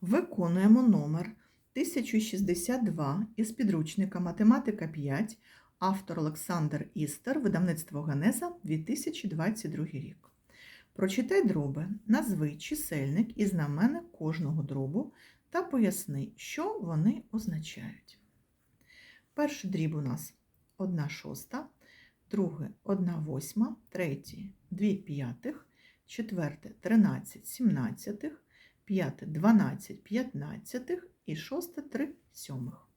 Виконуємо номер 1062 із підручника Математика 5, автор Олександр Істер, видавництво Генеза 2022 рік. Прочитай дроби, назви чисельник і знаменник кожного дробу та поясни, що вони означають. Перший дріб у нас 1 шоста, друге 1 восьма, третє 2 п'ятих, четверте 13 сімнадцятих, п'яте 12 п'ятнадцятих і шосте 3 сьомих.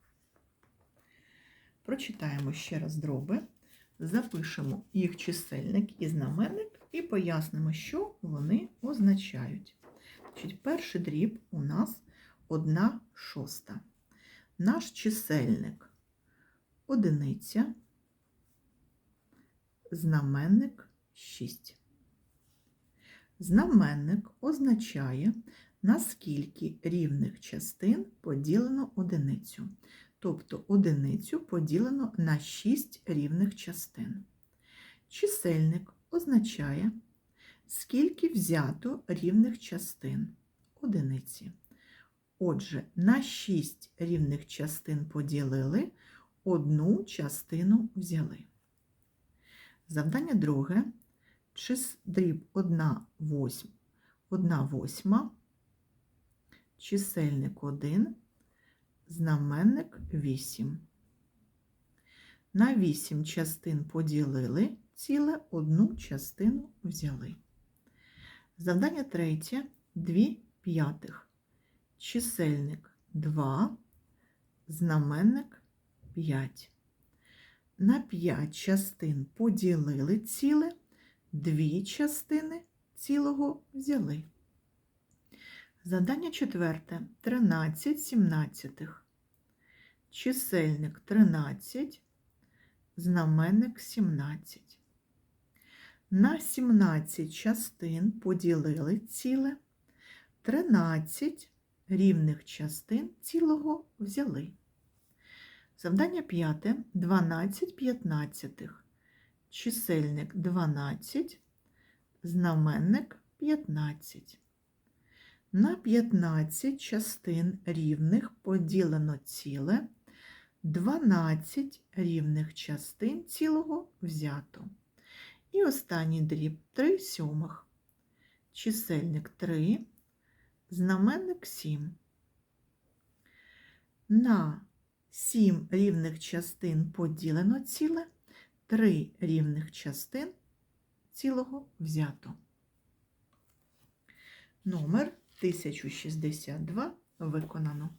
Прочитаємо ще раз дроби, запишемо їх чисельник і знаменник і пояснимо, що вони означають. Значить, перший дріб у нас 1 шоста. Наш чисельник одиниця, знаменник 6. Знаменник означає, наскільки рівних частин поділено одиницю. Тобто одиницю поділено на 6 рівних частин. Чисельник означає, скільки взято рівних частин одиниці. Отже, на 6 рівних частин поділили, одну частину взяли. Завдання друге. Дріб 1 восьм, 1 восьма, чисельник 1, знаменник 8. На 8 частин поділили, ціле одну частину взяли. Завдання третє 2 п'ятих. Чисельник 2, знаменник 5. На 5 частин поділили ціле, дві частини цілого взяли. Задання четверте 13 сімнадцятих. Чисельник 13, знаменник 17. На 17 частин поділили ціле, 13 рівних частин цілого взяли. Завдання п'яте 12 п'ятнадцятих. Чисельник 12, знаменник 15. На 15 частин рівних поділено ціле, 12 рівних частин цілого взято. І останній дріб 3 сьомих. Чисельник 3, знаменник 7. На 7 рівних частин поділено ціле, 3 рівних частин цілого взято. Номер 1062 виконано.